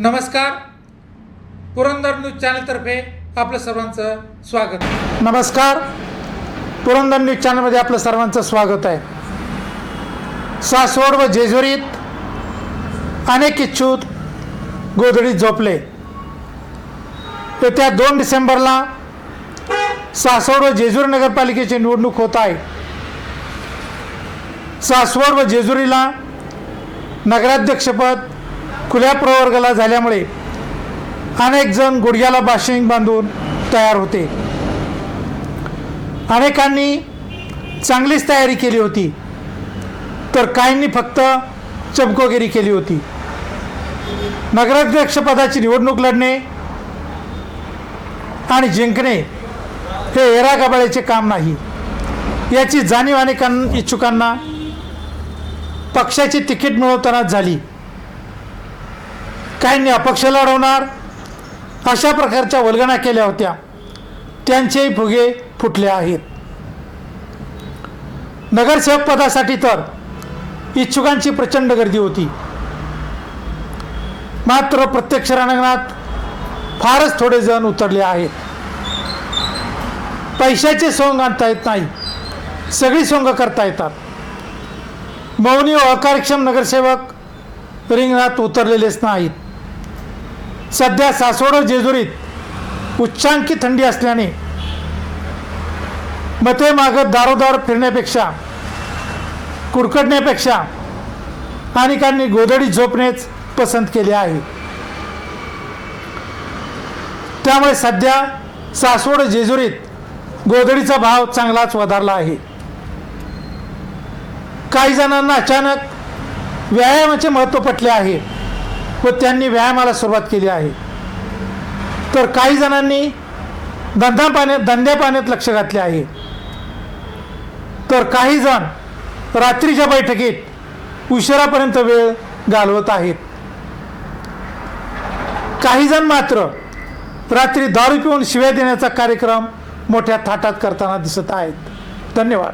नमस्कार. पुरंदर न्यूज चॅनलतर्फे आपलं सर्वांचं स्वागत. नमस्कार. पुरंदर न्यूज चॅनलमध्ये आपलं सर्वांचं स्वागत आहे. सासवड व जेजुरीत अनेक इच्छुक गोधडीत झोपले. येत्या दोन डिसेंबरला सासवड व जेजुरी नगरपालिकेची निवडणूक होत आहे. सासवड व जेजुरीला नगराध्यक्षपद खुल्या प्रवर्गाला झाल्यामुळे अनेक जण गुडघ्याला बाशिंग बांधून तयार होते. अनेकांनी चांगलीच तयारी केली होती तर काहींनी फक्त चमकोगिरी केली होती. नगराध्यक्षपदाची निवडणूक लढणे आणि जिंकणे हे एरा गबाळ्याचे काम नाही. याची जाणीव अनेकां इच्छुकांना पक्षाची तिकीट मिळवतानाच झाली. काहींनी अपक्ष लढवणार अशा प्रकारच्या वल्गना केल्या होत्या. त्यांचेही फुगे फुटले आहेत. नगरसेवक पदासाठी तर इच्छुकांची प्रचंड गर्दी होती. मात्र प्रत्यक्ष रणांगणात फारच थोडे जण उतरले आहेत. पैशाचे सोंग आणता येत नाही. सगळी सोंग करता येतात. मौनी व अकार्यक्षम नगरसेवक रिंगणात उतरलेलेच नाहीत. सध्या सासवड जेजुरीत उच्चांकी थंडी असल्याने मते मागत दारोदार फिरण्यापेक्षा कुडकडण्यापेक्षा अनेकांनी गोधडी झोपणेच पसंत केले आहे. त्यामुळे सध्या सासवड जेजुरीत गोधडीचा भाव चांगलाच वधारला आहे. काही जणांना अचानक व्यायामाचे महत्त्व पटले आहे. व त्यांनी व्यायामाला सुरुवात केली आहे. तर काही जणांनी धंदा पाण्यात धंद्या पाण्यात लक्ष घातले आहे. तर काही जण रात्रीच्या बैठकीत उशिरापर्यंत वेळ घालवत आहेत. काही जण मात्र रात्री दारू पिऊन शिव्या देण्याचा कार्यक्रम मोठ्या थाटात करताना दिसत आहेत. धन्यवाद.